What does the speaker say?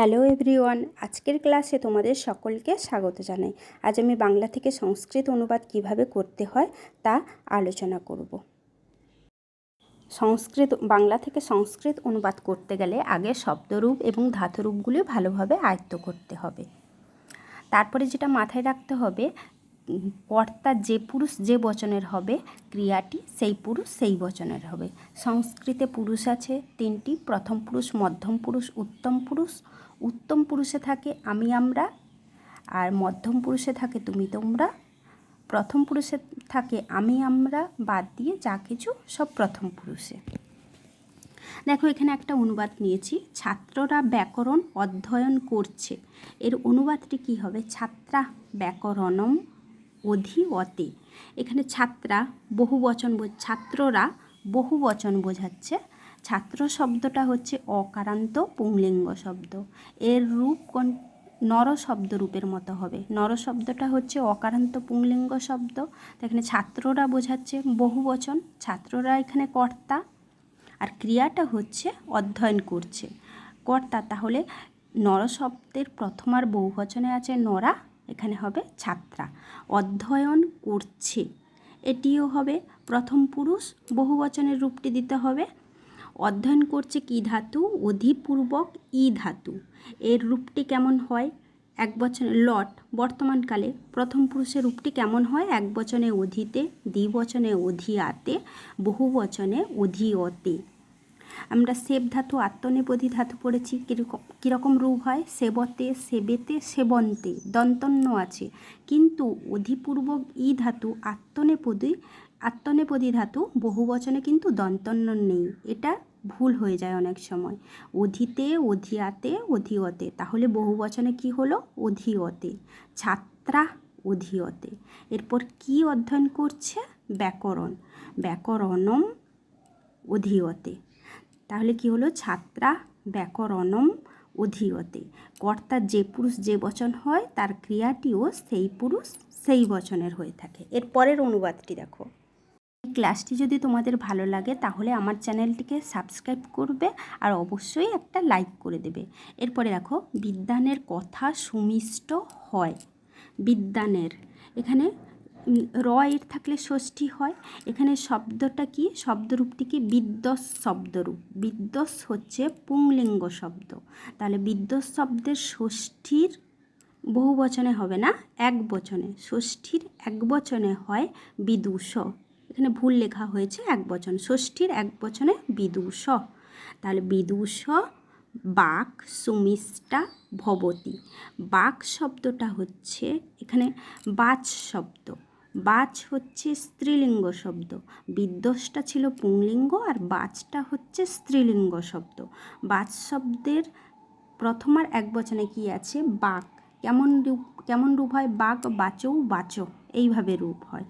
Hello everyone, আজকের ক্লাসে তোমাদের সকলকে স্বাগত জানাই। আজ আমি বাংলা থেকে সংস্কৃত অনুবাদ কীভাবে করতে হয় তা আলোচনা করব। সংস্কৃত, বাংলা থেকে সংস্কৃত অনুবাদ করতে গেলে আগে শব্দরূপ এবং ধাতুরূপগুলি ভালোভাবে আয়ত্ত করতে হবে। তারপরে যেটা মাথায় রাখতে হবে কর্তা যে পুরুষ যে বচনের হবে, ক্রিয়াটি সেই পুরুষ সেই বচনের হবে। সংস্কৃতে পুরুষ আছে, তিনটি, প্রথম পুরুষ, মধ্যম পুরুষ, উত্তম পুরুষ উত্তম পুরুষে থাকে আমি আমরা, আর মধ্যম পুরুষে থাকে তুমি তোমরা। প্রথম পুরুষে থাকে আমি আমরা, বাদ দিয়ে যা কিছু সব প্রথম পুরুষে। দেখো, এখানে একটা অনুবাদ নিয়েছি। ছাত্ররা ব্যাকরণ অধ্যয়ন করছে। এর অনুবাদটি কি হবে? ছাত্রা ব্যাকরণম অধিঅতে এখানে ছাত্রা বহু বচন ছাত্ররা বহু বচন বোঝাচ্ছে। ছাত্র শব্দটা হচ্ছে অকারান্ত পুংলিঙ্গ শব্দ। এর রূপ কোন, নর শব্দ রূপের মতো হবে। নর শব্দটা হচ্ছে অকারান্ত পুংলিঙ্গ শব্দ। এখানে ছাত্ররা বোঝাচ্ছে বহু বচন। ছাত্ররা এখানে কর্তা। আর ক্রিয়াটা হচ্ছে অধ্যয়ন করছে। কর্তা, তাহলে নর শব্দের প্রথম আর বহুবচনে আছে নরা, এখানে হবে ছাত্রা। অধ্যয়ন করছে, এটিও হবে প্রথম পুরুষ বহুবচনের রূপটি দিতে হবে। অধ্যয়ন করছে কি ধাতু? অধিপূর্বক ই ধাতু। এর রূপটি কেমন হয়? এক বচনে, লট বর্তমানকালে প্রথম পুরুষের রূপটি কেমন হয়? এক বচনে অধিতে দ্বিবচনে অধিয়াতে, বহু বচনে অধিয়তে। আমরা সেব ধাতু আত্মনেপদী ধাতু পড়েছি। কীরকম কীরকম রূপ হয়? সেবতে, সেবেতে, সেবন্তে, দন্তন্য আছে। কিন্তু অধিপূর্বক ই ধাতু আত্মনেপদী আত্মনেপদী ধাতু বহু বচনে কিন্তু দন্তন্য নেই। এটা ভুল হয়ে যায় অনেক সময়। অধিতে, অধিয়াতে অধিয়তে তাহলে বহু বচনে কী হলো? অধিয়তে ছাত্রা অধিয়তে এরপর কি অধ্যয়ন করছে? ব্যাকরণ। ব্যাকরণম অধিয়তে তাহলে কি হলো? ছাত্রা, ব্যাকরণম অধিয়তে কর্তা যে পুরুষ যে বচন হয়, তার ক্রিয়াটিও সেই পুরুষ সেই বচনের হয়ে থাকে। এর পরের অনুবাদটি দেখো। ক্লাসটি যদি তোমাদের ভালো লাগে, তাহলে আমার চ্যানেলটিকে সাবস্ক্রাইব করবে আর অবশ্যই একটা লাইক করে দেবে। এরপরে দেখো, বিদ্যানের কথা সুমিষ্ট হয়। বিদ্যানের, এখানে র এর থাকলে ষষ্ঠী হয়। এখানে শব্দটা কি? শব্দরূপটি কি বিদ্যস শব্দরূপ। বিদ্যস হচ্ছে পুংলিঙ্গ শব্দ। তাহলে বিদ্যস শব্দের ষষ্ঠীর বহু বচনে হবে না? এক বচনে। ষষ্ঠীর এক বচনে হয় বিদুষ। এখানে ভুল লেখা হয়েছে, এক বচন ষষ্ঠীর, এক বচনে বিদুষ। তাহলে বিদুষ, বাক, সুমিষ্টা, ভবতী। বাক শব্দটা হচ্ছে এখানে বাচ শব্দ। বাচ হচ্ছে স্ত্রীলিঙ্গ শব্দ। বিদ্যসটা ছিল পুংলিঙ্গ আর বাচটা হচ্ছে স্ত্রীলিঙ্গ শব্দ। বাচ শব্দের প্রথম আর এক বচনে কি আছে? বাক। কেমন রূপ কেমন রূপ হয়? বাক, বাচৌ, বাচো। এইভাবে রূপ হয়।